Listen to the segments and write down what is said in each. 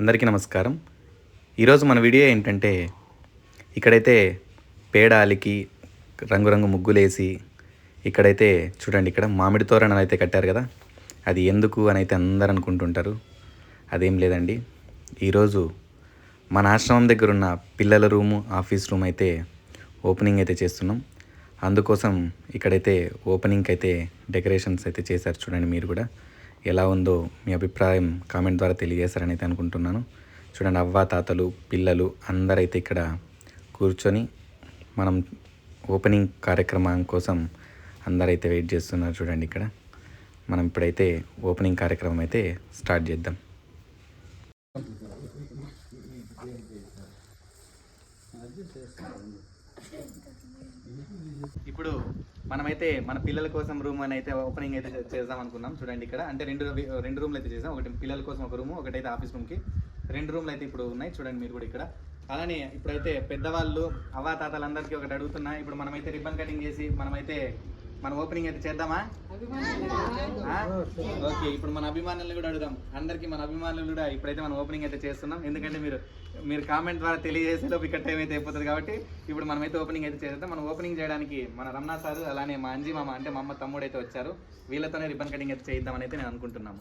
అందరికీ నమస్కారం. ఈరోజు మన వీడియో ఏంటంటే ఇక్కడైతే పేడాలికి రంగురంగు ముగ్గులేసి ఇక్కడైతే చూడండి ఇక్కడ మామిడి తోరణాలు అయితే కట్టారు కదా అది ఎందుకు అని అయితే అందరు అనుకుంటుంటారు. అదేం లేదండి. ఈరోజు మన ఆశ్రమం దగ్గర ఉన్న పిల్లల రూము ఆఫీస్ రూమ్ అయితే ఓపెనింగ్ అయితే చేస్తున్నాం. అందుకోసం ఇక్కడైతే ఓపెనింగ్కి అయితే డెకరేషన్స్ అయితే చేశారు చూడండి మీరు కూడా. ఎలా ఉందో మీ అభిప్రాయం కామెంట్ ద్వారా తెలియజేస్తారని అయితే అనుకుంటున్నాను. చూడండి అవ్వ తాతలు పిల్లలు అందరైతే ఇక్కడ కూర్చొని మనం ఓపెనింగ్ కార్యక్రమం కోసం అందరైతే వెయిట్ చేస్తున్నారు చూడండి ఇక్కడ. మనం ఇప్పుడైతే ఓపెనింగ్ కార్యక్రమం అయితే స్టార్ట్ చేద్దాం. ఇప్పుడు మనమైతే మన పిల్లల కోసం రూమ్ అని అయితే ఓపెనింగ్ అయితే చేద్దాం అనుకున్నాం. చూడండి ఇక్కడ. అంటే రెండు రెండు రూమ్లు అయితే చేసాం. ఒకటి పిల్లల కోసం ఒక రూమ్ ఒకటైతే ఆఫీస్ రూమ్కి రెండు రూమ్లు అయితే ఇప్పుడు ఉన్నాయి. చూడండి మీరు కూడా ఇక్కడ. అలానే ఇప్పుడైతే పెద్దవాళ్ళు అవ్వ తాతలందరికీ ఒకటి అడుగుతున్నా. ఇప్పుడు మనమైతే రిబ్బన్ కటింగ్ చేసి మనమైతే మన ఓపెనింగ్ అయితే చేద్దామా? ఓకే ఇప్పుడు మన అభిమానులను కూడా అడుగుదాం. అందరికి మన అభిమానులు కూడా ఇప్పుడైతే మనం ఓపెనింగ్ అయితే చేస్తున్నాం. ఎందుకంటే మీరు మీరు కామెంట్ ద్వారా తెలియజేసే లోపు ఇక్కడ టైం అయితే అయిపోతుంది కాబట్టి ఇప్పుడు మనమైతే ఓపెనింగ్ అయితే చేద్దాం మనం ఓపెనింగ్ చేయడానికి మన రమణ సార్ అలానే మా అంజీ మామ అంటే మా అమ్మ తమ్ముడు అయితే వచ్చారు. వీళ్ళతోనే రిబ్బన్ కటింగ్ అయితే చేద్దామని అయితే నేను అనుకుంటున్నాము.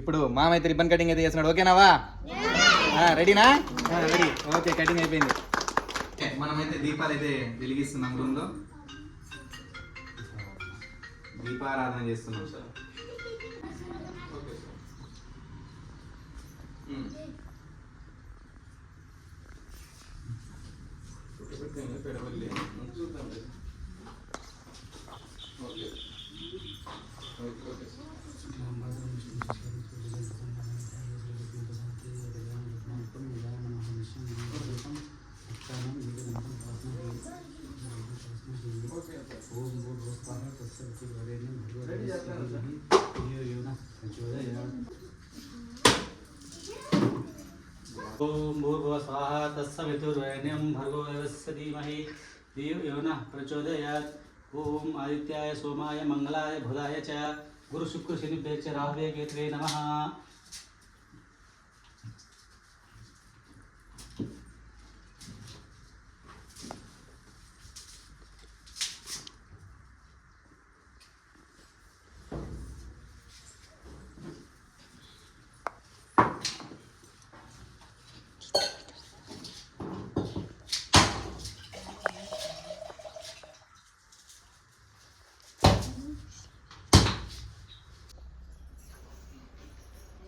ఇప్పుడు మామ అయితే రిబ్బన్ కటింగ్ అయితే చేస్తున్నాడు. ఓకేనావా? రెడీనా రెడీ ఓకే కటింగ్ అయిపోయింది. మనమైతే దీపాలు అయితే వెలిగిస్తున్నాం రూమ్లో. దీపారాధన చేస్తున్నాం సార్. పెడవల్లి. చూద్దాం. Okay, okay sir. ॐ भूर्भुवः स्वाहा तत्सवितुर्वरेण्यं भर्गो देवस्य धीमहि धियो आदित्याय सोमाय मंगलाय बुधाय च। गुरुशुक्रशनिभ्ये च राहवे केतवे नमः।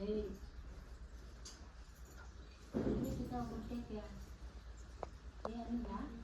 Ini kita mau cek ya. Ya, ini ya.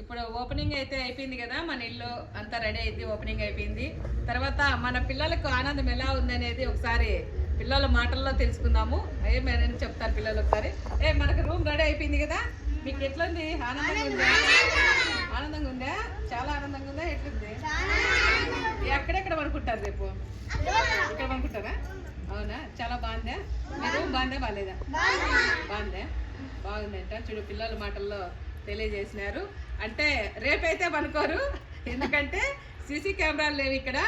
ఇప్పుడు ఓపెనింగ్ అయితే అయిపోయింది కదా మన ఇల్లు అంతా రెడీ అయింది ఓపెనింగ్ అయిపోయింది. తర్వాత మన పిల్లలకు ఆనందం ఎలా ఉందనేది ఒకసారి పిల్లల మాటల్లో తెలుసుకుందాము. ఏమైనా చెప్తారు పిల్లలు ఒకసారి? ఏ మనకు రూమ్ రెడీ అయిపోయింది కదా? మీకు ఎట్లుంది? ఆనందంగా ఉందా? ఆనందంగా ఉందా? చాలా ఆనందంగా ఉందా? ఎట్లుంది? ఎక్కడెక్కడ పనుకుంటారు రేపు? ఇక్కడ పనుకుంటారా అవునా? చాలా బాగుందా? మీరు బాగుందా? బాగాలేదా బాగుందా? బాగుందంట. చూడు పిల్లల మాటల్లో తెలియజేసినారు. అంటే రేపైతే పనుకోరు. ఎందుకంటే సీసీ కెమెరాలు లేవు ఇక్కడ.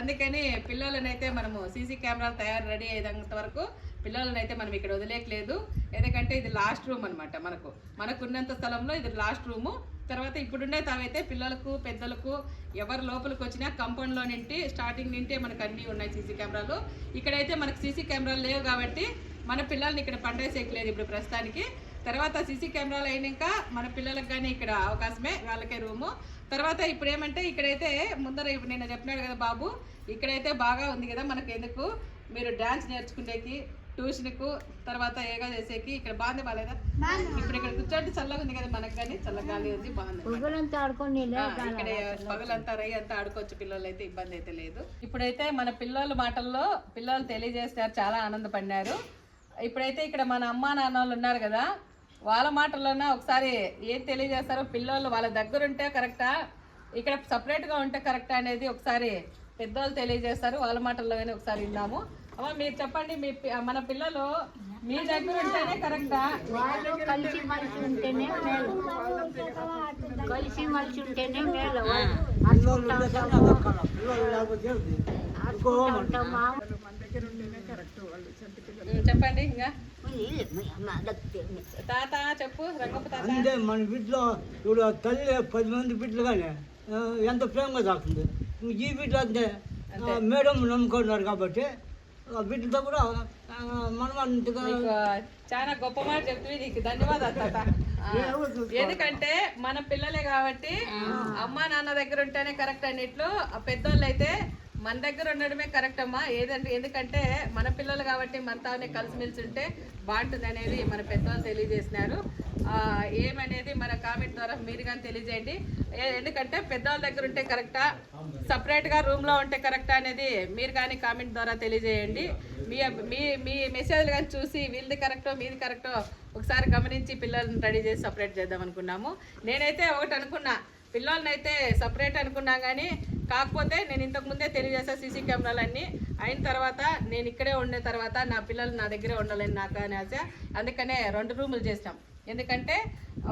అందుకని పిల్లలనైతే మనము సీసీ కెమెరాలు తయారు రెడీ అయ్యేంత వరకు పిల్లలనైతే మనం ఇక్కడ వదిలేయట్లేదు. ఎందుకంటే ఇది లాస్ట్ రూమ్ అనమాట మనకు. మనకు ఉన్నంత స్థలంలో ఇది లాస్ట్ రూము తర్వాత ఇప్పుడుండే తావైతే పిల్లలకు పెద్దలకు ఎవరు లోపలికి వచ్చినా కంపౌండ్లో నింటి స్టార్టింగ్ నింటే మనకు అన్నీ ఉన్నాయి సీసీ కెమెరాలు. ఇక్కడైతే మనకు సీసీ కెమెరాలు లేవు కాబట్టి మన పిల్లల్ని ఇక్కడ పండేసేయట్లేదు ఇప్పుడు ప్రస్తుతానికి. తర్వాత సీసీ కెమెరాలు అయినాక మన పిల్లలకు కానీ ఇక్కడ అవకాశమే వాళ్ళకే రూము. తర్వాత ఇప్పుడు ఏమంటే ఇక్కడైతే ముందర ఇప్పుడు నేను చెప్పినాడు కదా బాబు ఇక్కడైతే బాగా ఉంది కదా మనకు ఎందుకు మీరు డ్యాన్స్ నేర్చుకునేకి ట్యూషన్కు తర్వాత యోగా చేసేకి ఇక్కడ బాగుంది బాగాలేదా ఇప్పుడు ఇక్కడ కూర్చోండి చల్లగా ఉంది కదా మనకు కానీ చల్లగాలి ఉంది బాగుంది. ఇక్కడ పగలంతా రై అంతా ఆడుకోవచ్చు పిల్లలు అయితే ఇబ్బంది అయితే లేదు. ఇప్పుడైతే మన పిల్లల మాటల్లో పిల్లలు తెలియజేస్తారు చాలా ఆనందపడినారు. ఇప్పుడైతే ఇక్కడ మన అమ్మా నాన్న వాళ్ళు ఉన్నారు కదా వాళ్ళ మాటల్లోన ఒకసారి ఏం తెలియజేస్తారో పిల్లలు వాళ్ళ దగ్గర ఉంటే కరెక్టా? ఇక్కడ సపరేట్గా ఉంటే కరెక్టా అనేది ఒకసారి పెద్దోళ్ళు తెలియజేస్తారు వాళ్ళ మాటల్లోనే ఒకసారి విన్నాము. అమ్మ మీరు చెప్పండి మీ మన పిల్లలు మీ దగ్గర ఉంటేనే కరెక్టా? వాళ్ళు కలిసి మలిసి ఉంటేనే మేలు. కలిసి మలిసి ఉంటేనే మేలు. చెప్పండి ఇంకా. తాత చెప్పు రంగప్ప తాత అంతే మన బిడ్డలో ఇప్పుడు తల్లి పది మంది బిడ్డలు కానీ ఎంత ప్రేమగా తాకుతుంది ఇంక ఈ బిడ్డలు అంతే ఆ, మేడం నమ్ముకున్నారు కాబట్టి ఆ బిడ్డతో కూడా మనం అంతగా చాలా గొప్ప మాట చెప్తుంది నీకు ధన్యవాదాలు తాత. ఎందుకంటే మన పిల్లలే కాబట్టి అమ్మ నాన్న దగ్గర ఉంటేనే కరెక్ట్ అన్నిట్లు ఆ పెద్దోళ్ళు అయితే మన దగ్గర ఉండడమే కరెక్ట్ అమ్మా. ఏదంటే ఎందుకంటే మన పిల్లలు కాబట్టి మనతోనే కలిసిమెలిసి ఉంటే బాగుంటుంది అనేది మన పెద్దవాళ్ళు తెలియజేసినారు. ఏమనేది మన కామెంట్ ద్వారా మీరు కానీ తెలియజేయండి. ఎందుకంటే పెద్దవాళ్ళ దగ్గర ఉంటే కరెక్టా సపరేట్గా రూమ్లో ఉంటే కరెక్టా అనేది మీరు కానీ కామెంట్ ద్వారా తెలియజేయండి. మీ మీ మీ మెసేజ్లు కానీ చూసి వీళ్ళది కరెక్టో మీది కరెక్టో ఒకసారి గమనించి పిల్లల్ని రెడీ చేసి సపరేట్ చేద్దాం అనుకున్నాము. నేనైతే ఒకటి అనుకున్నా. పిల్లల్ని అయితే సపరేట్ అనుకున్నా కానీ కాకపోతే నేను ఇంతకు ముందే తెలియజేసా సీసీ కెమెరాలన్నీ అయిన తర్వాత నేను ఇక్కడే ఉండే తర్వాత నా పిల్లలు నా దగ్గరే ఉండాలని నాకు అని ఆశ. అందుకనే రెండు రూములు చేసినాం. ఎందుకంటే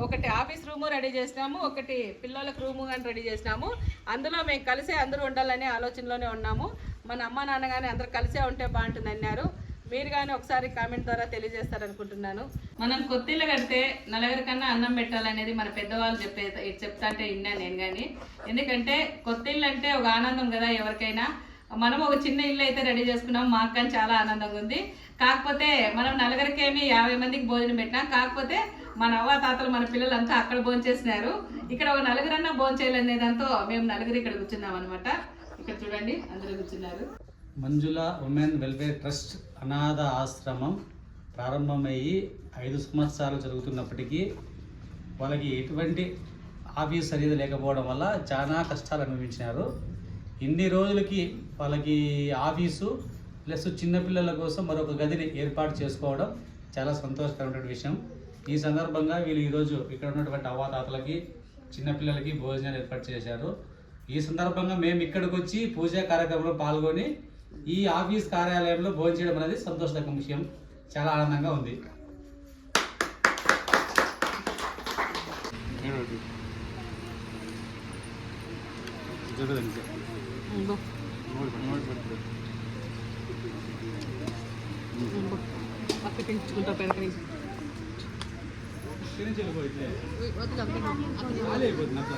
ఒకటి ఆఫీస్ రూము రెడీ చేసినాము ఒకటి పిల్లలకు రూము కానీ రెడీ చేసినాము. అందులో మేము కలిసే అందరూ ఉండాలనే ఆలోచనలోనే ఉన్నాము. మన అమ్మ నాన్న కానీ అందరూ కలిసే ఉంటే బాగుంటుంది అన్నారు మీరు కానీ ఒకసారి కామెంట్ ద్వారా తెలియజేస్తారనుకుంటున్నాను. మనం కొత్తిల్లు కడితే నలుగురికన్నా అన్నం పెట్టాలనేది మన పెద్దవాళ్ళు చెప్పే చెప్తా అంటే విన్నా నేను కానీ ఎందుకంటే కొత్తిల్లు అంటే ఒక ఆనందం కదా ఎవరికైనా. మనం ఒక చిన్న ఇల్లు అయితే రెడీ చేసుకున్నాం మాకు కానీ చాలా ఆనందంగా ఉంది. కాకపోతే మనం నలుగురికేమి యాభై మందికి భోజనం పెట్టినా. కాకపోతే మన అవ్వ తాతలు మన పిల్లలంతా అక్కడ భోంచేసినారు ఇక్కడ ఒక నలుగురన్నా భోజనం దాంతో మేము నలుగురు ఇక్కడ కూర్చున్నాం అనమాట ఇక్కడ చూడండి అందరూ కూర్చున్నారు. మంజుల ఉమెన్ వెల్ఫేర్ ట్రస్ట్ అనాథ ఆశ్రమం ప్రారంభమయ్యి ఐదు సంవత్సరాలు జరుగుతున్నప్పటికీ వాళ్ళకి ఎటువంటి ఆఫీస్ అనేది లేకపోవడం వల్ల చాలా కష్టాలు అనుభవించినారు. ఇన్ని రోజులకి వాళ్ళకి ఆఫీసు ప్లస్ చిన్నపిల్లల కోసం మరొక గదిని ఏర్పాటు చేసుకోవడం చాలా సంతోషకరమైన విషయం. ఈ సందర్భంగా వీళ్ళు ఈరోజు ఇక్కడ ఉన్నటువంటి అవ్వాతాతలకి చిన్నపిల్లలకి భోజనాలు ఏర్పాటు చేశారు. ఈ సందర్భంగా మేము ఇక్కడికి వచ్చి పూజా కార్యక్రమంలో పాల్గొని ఈ ఆఫీస్ కార్యాలయంలో భోజనం చేయడం అనేది సంతోషకర విషయం చాలా ఆనందంగా ఉంది పక్క పెంచుకుంటా పెనక నుంచి అయిపోతుంది అట్లా